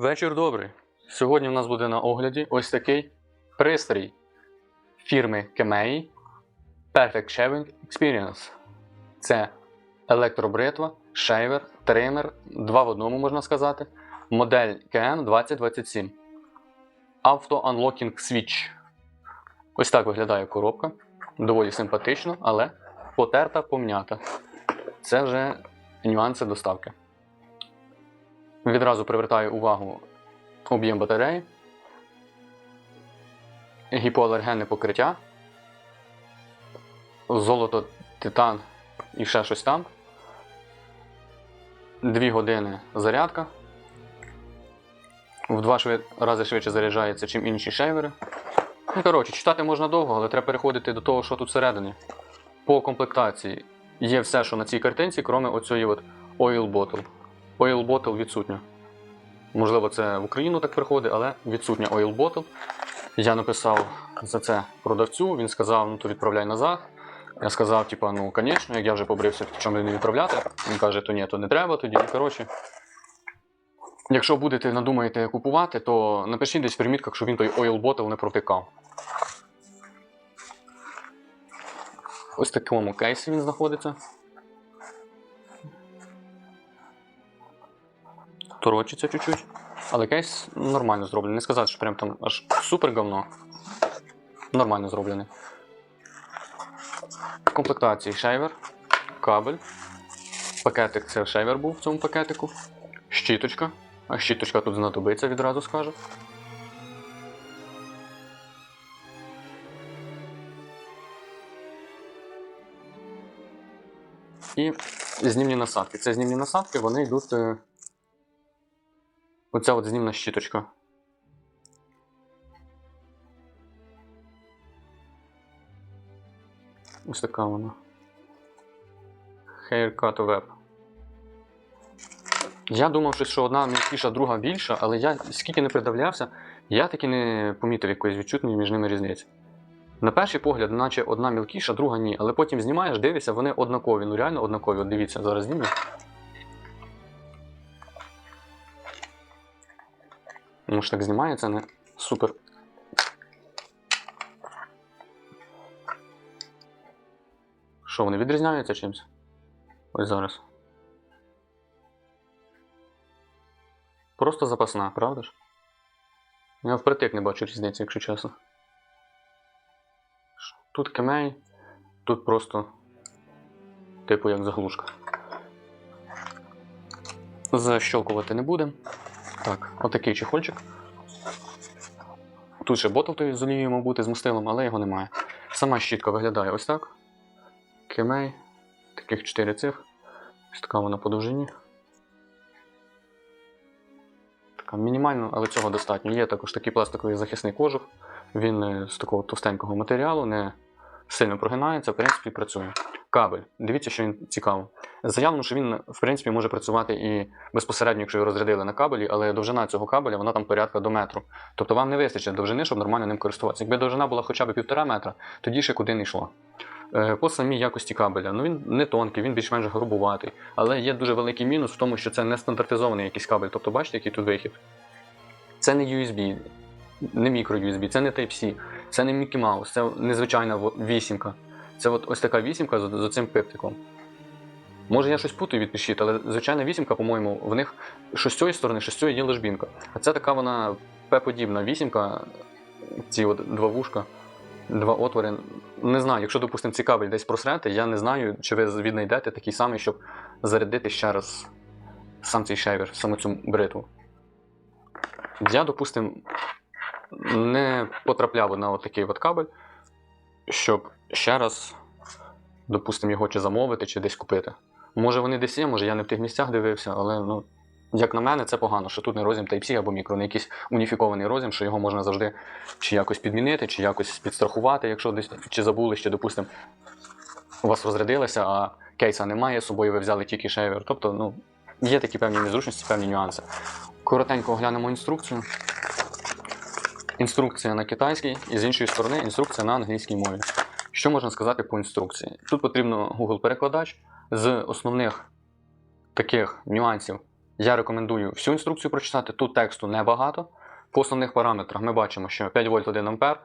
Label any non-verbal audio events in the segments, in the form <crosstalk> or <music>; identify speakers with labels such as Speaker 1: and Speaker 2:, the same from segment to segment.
Speaker 1: Вечір добрий. Сьогодні в нас буде на огляді ось такий пристрій фірми Kemei Perfect Shaving Experience. Це електробритва, шейвер, тример, два в одному можна сказати. Модель KN2027. Auto Unlocking Switch. Ось так виглядає коробка. Доволі симпатично, але потерта пом'ята. Це вже нюанси доставки. Відразу привертаю увагу об'єм батареї, гіпоалергенне покриття, золото, титан і ще щось там. Дві години зарядка. В два швид... рази швидше заряджається, чим інші шейвери. Ну, коротше, читати можна довго, але треба переходити до того, що тут всередині. По комплектації є все, що на цій картинці, крім оцієї от Oil Bottle. Oil Bottle відсутня. Можливо, це в Україну так приходить, але відсутня Oil Bottle. Я написав за це продавцю, він сказав, ну то відправляй назад. Я сказав, типа, ну, звісно, як я вже побрився, чому не відправляти. Він каже, то ні, то не треба тоді. Ну, коротше. Якщо будете надумаєте купувати, то напишіть десь в примітках, що він той Oil Bottle не протикав. Ось такому кейсі він знаходиться. Торочиться чуть-чуть. Але кейс нормально зроблений. Не сказати, що прям там аж супер говно. Нормально зроблений. Комплектації шейвер, кабель. Пакетик це шейвер був в цьому пакетику. Щіточка. А щіточка тут знадобиться, відразу скажу. І знімні насадки. Це знімні насадки, вони йдуть. Оця от знімна щіточка. Ось така вона. Haircut Web. Я думав, що одна м'якіша, друга більша, але я скільки не придивлявся, я таки не помітив якоїсь відчутної між ними різниці. На перший погляд, наче одна мілкіша, друга ні. Але потім знімаєш, дивишся, вони однакові. Ну реально однакові. От дивіться, зараз зніму. Тому так знімається не супер. Що, вони відрізняються чимось? Ось зараз. Просто запасна, правда ж? Я впритик не бачу різниці, якщо чесно. Тут кемей, тут просто типу як заглушка. Защелкувати не будемо. Так, отакий чехольчик. Тут ще ботл з олією мав бути з мастилом, але його немає. Сама щітка виглядає ось так. Кемей. Таких 4 цих. Ось така вона по довжині. Така мінімально, але цього достатньо. Є також такий пластиковий захисний кожух. Він е, з такого товстенького матеріалу, не сильно прогинається, в принципі, працює. Кабель. Дивіться, що він цікаво. Заявлено, що він, в принципі, може працювати і безпосередньо, якщо його розрядили на кабелі, але довжина цього кабеля вона там порядка до метру. Тобто вам не вистачить довжини, щоб нормально ним користуватися. Якби довжина була хоча б півтора метра, тоді ще куди не йшло. Е, По самій якості кабеля, ну він не тонкий, він більш-менш грубуватий. Але є дуже великий мінус в тому, що це не стандартизований якийсь кабель. Тобто, бачите, який тут вихід? Це не USB, не мікро USB, це не Type-C, це не Mickey Mouse, це незвичайна вісімка. Це от ось така вісімка з, з цим пиптиком. Може я щось путаю відпишіть, але звичайна вісімка, по-моєму, в них з цієї сторони, що є ложбінка. А це така вона П-подібна вісімка, ці от два вушка, два отвори. Не знаю, якщо, допустимо, ці кабель десь просрете, я не знаю, чи ви віднайдете такий самий, щоб зарядити ще раз сам цей шейвер, саме цю бритву. Я, допустимо, не потрапляв на от такий от кабель, щоб ще раз, допустимо, його чи замовити, чи десь купити. Може вони десь є, може я не в тих місцях дивився, але ну, як на мене, це погано, що тут не розім Type-C або мікро, не якийсь уніфікований розім, що його можна завжди чи якось підмінити, чи якось підстрахувати, якщо десь чи забули, ще, допустимо, у вас розрядилося, а кейса немає, з собою ви взяли тільки шейвер. Тобто, ну, є такі певні незручності, певні нюанси. Коротенько оглянемо інструкцію. Інструкція на китайській і з іншої сторони інструкція на англійській мові. Що можна сказати по інструкції? Тут потрібно Google-перекладач з основних таких нюансів, Я рекомендую всю інструкцію прочитати. Тут тексту небагато. По основних параметрах ми бачимо, що 5 вольт 1 ампер,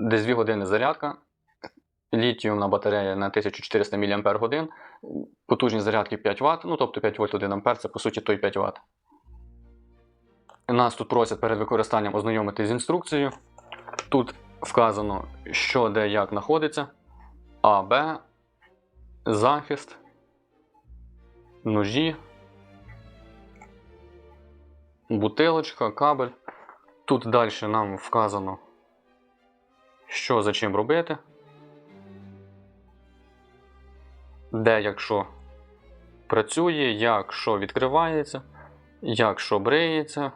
Speaker 1: десь 2 години зарядка, літіумна батарея на 1400 мАч, потужність зарядки 5 Вт, ну тобто 5 вольт 1 ампер це по суті той 5 Вт. Нас тут просять перед використанням ознайомитись з інструкцією. Тут вказано, що де як знаходиться. А, Б, захист, ножі, бутилочка, кабель. Тут далі нам вказано, що за чим робити. Де як що працює, як що відкривається, як що бриється,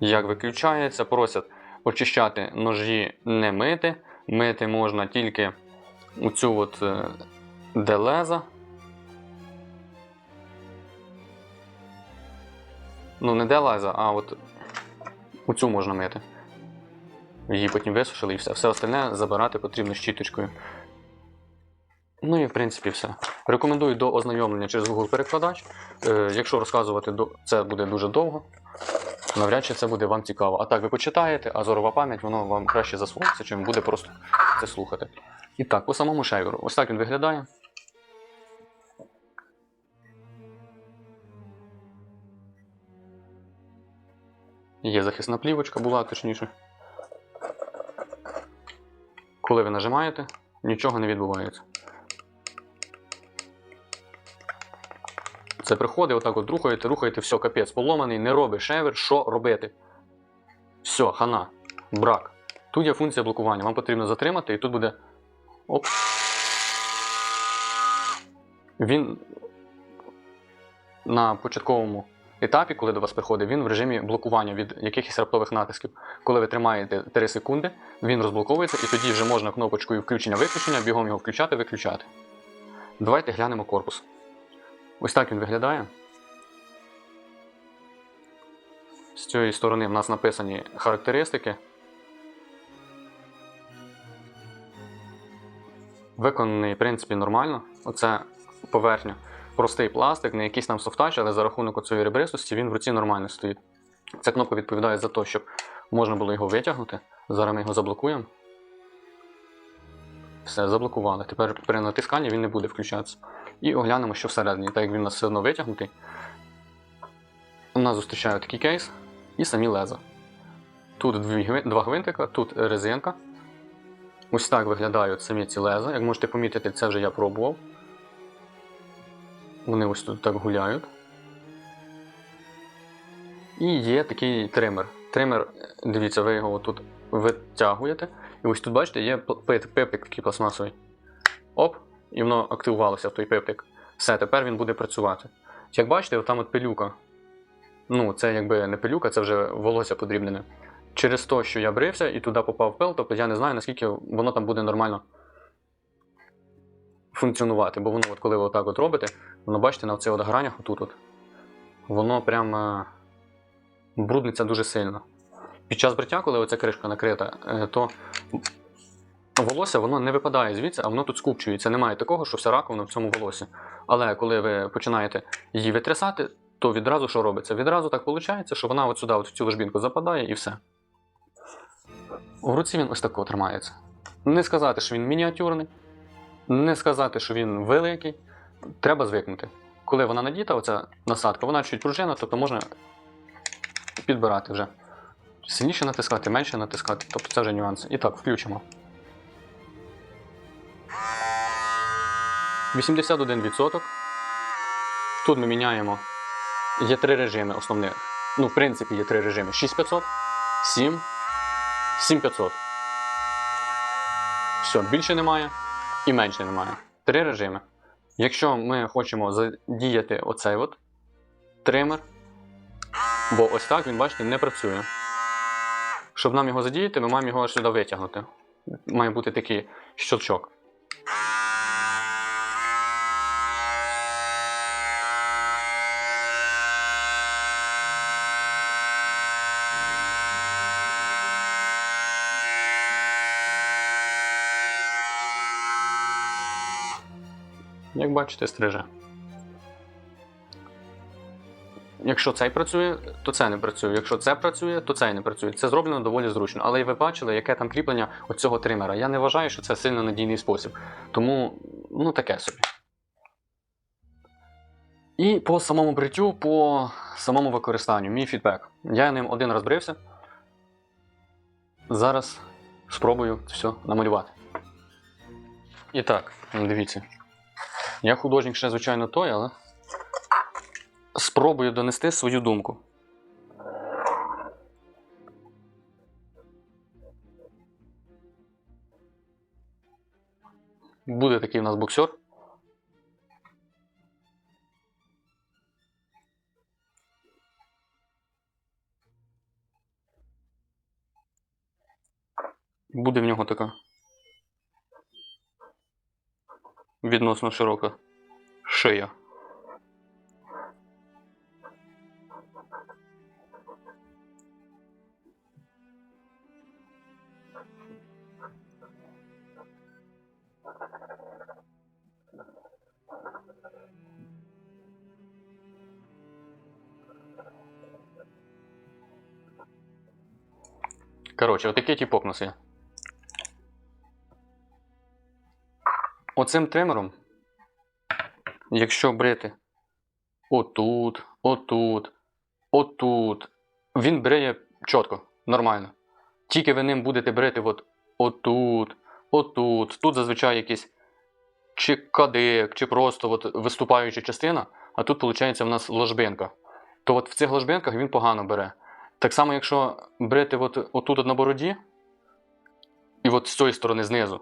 Speaker 1: як виключається. Просять очищати ножі не мити. Мити можна тільки оцю от е, де леза. Ну, не де леза, а от оцю можна мити. Її потім висушили і все. Все остальне забирати потрібно щіточкою. Ну і в принципі все. Рекомендую до ознайомлення через Google перекладач. Е, якщо розказувати це буде дуже довго, навряд чи це буде вам цікаво. А так ви почитаєте, а зорова пам'ять воно вам краще засвоїться, чим буде просто це слухати. І так, по самому шейверу. Ось так він виглядає. Є захисна плівочка, була точніше. Коли ви нажимаєте, нічого не відбувається. Це приходить, отак от рухаєте, рухаєте, все, капець, поломаний, не робить шевер, що робити? Все, хана, брак. Тут є функція блокування. Вам потрібно затримати, і тут буде. Оп. Він на початковому етапі, коли до вас приходить, він в режимі блокування від якихось раптових натисків. Коли ви тримаєте 3 секунди, він розблоковується, і тоді вже можна кнопочкою включення-виключення, бігом його включати, виключати. Давайте глянемо корпус. Ось так він виглядає. З цієї сторони в нас написані характеристики. Виконаний, в принципі, нормально. Оце поверхня. Простий пластик, не якийсь там софтач, але за рахунок цієї ребристості він в руці нормально стоїть. Ця кнопка відповідає за те, щоб можна було його витягнути. Зараз ми його заблокуємо. Все, заблокували. Тепер при натисканні він не буде включатися. І оглянемо, що всередині, так як він у нас все одно витягнутий. У нас зустрічає такий кейс і самі леза. Тут дві, два гвинтика, тут резинка. Ось так виглядають самі ці леза. Як можете помітити, це вже я пробував. Вони ось тут так гуляють. І є такий тример. Тример, дивіться, ви його тут витягуєте. І ось тут, бачите, є пиптик такий пластмасовий. Оп, і воно активувалося в той пиптик. Все, тепер він буде працювати. Як бачите, там от пилюка. Ну, це якби не пилюка, це вже волосся подрібнене. Через те, що я брився і туди попав пил, тобто я не знаю, наскільки воно там буде нормально функціонувати. Бо воно, от коли ви отак от робите, воно бачите, на оцих от гранях отут от, воно прям е, брудниться дуже сильно. Під час бриття, коли оця кришка накрита, е, то волосся воно не випадає звідси, а воно тут скупчується. Немає такого, що вся раковина в цьому волосі. Але коли ви починаєте її витрясати, то відразу що робиться? Відразу так виходить, що вона от сюди, от в цю ложбінку западає і все. У руці він ось тако тримається. Не сказати, що він мініатюрний, не сказати, що він великий. Треба звикнути. Коли вона надіта, оця насадка, вона чуть пружина, тобто можна підбирати вже. Сильніше натискати, менше натискати, тобто це вже нюанси. І так, включимо. 81%. Тут ми міняємо. Є три режими основних. Ну, в принципі, є три режими: 6500, 7, 7500. Все, більше немає і менше немає. Три режими. Якщо ми хочемо задіяти оцей от тример, бо ось так він, бачите, не працює. Щоб нам його задіяти, ми маємо його сюди витягнути. Має бути такий щелчок. Бачите, стриже. якщо цей працює, то це не працює. Якщо це працює, то цей не працює. Це зроблено доволі зручно. Але і ви бачили, яке там кріплення оцього тримера. Я не вважаю, що це сильно надійний спосіб. Тому, ну таке собі. І по самому бриттю, по самому використанню, мій фідбек. Я ним один раз брився. Зараз спробую все намалювати. І так, дивіться. Я художник ще, звичайно, той, але спробую донести свою думку. Буде такий у нас боксер. Буде в нього така відносно широка шия. Коротше, отакий тіпок у нас є. Оцим тримером, якщо брити отут, отут, отут, він бриє чітко, нормально. Тільки ви ним будете брити от отут, отут. Тут зазвичай якийсь чи кадик, чи просто от виступаюча частина, а тут, виходить, в нас ложбинка. То от в цих ложбинках він погано бере. Так само, якщо брити от, отут от на бороді, і от з цієї сторони знизу,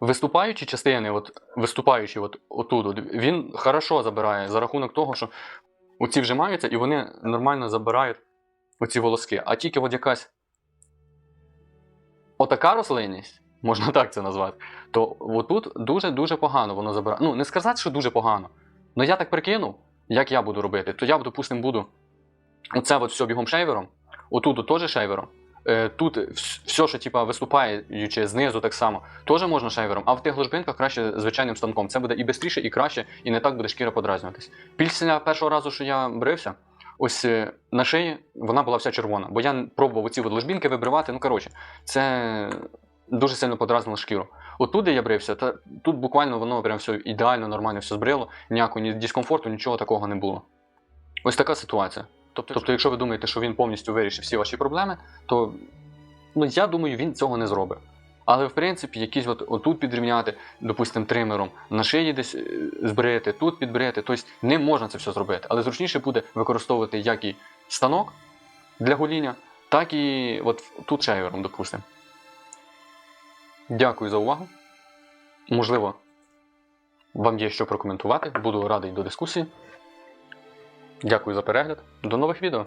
Speaker 1: виступаючі частини, от, виступаючі от, отут, от, він хорошо забирає за рахунок того, що оці вжимаються і вони нормально забирають оці волоски. А тільки от якась отака рослинність, можна <laughs> так це назвати, то отут дуже-дуже погано воно забирає. Ну, не сказати, що дуже погано. Ну я так прикинув, як я буду робити, то я, допустим, буду оце от все бігом шейвером, отут теж шейвером. Е, Тут все, що типа, виступаючи знизу, так само, теж можна шейвером, а в тих ложбинках краще звичайним станком. Це буде і швидше, і краще, і не так буде шкіра подразнюватись. Після першого разу, що я брився, ось е, на шиї вона була вся червона, бо я пробував оці от вибривати. Ну коротше, це дуже сильно подразнило шкіру. Отут, де я брився, та тут буквально воно прям все ідеально, нормально все збрило, ніякого ні дискомфорту, нічого такого не було. Ось така ситуація. Тобто, тобто, якщо ви думаєте, що він повністю вирішив всі ваші проблеми, то ну, я думаю, він цього не зробить. Але в принципі, якісь от отут підрівняти, допустимо, тримером, на шиї десь е, збрити, тут підбрити, тобто не можна це все зробити. Але зручніше буде використовувати як і станок для гоління, так і от тут шейвером, допустимо. Дякую за увагу. Можливо, вам є що прокоментувати. Буду радий до дискусії. Дякую за перегляд. До нових відео.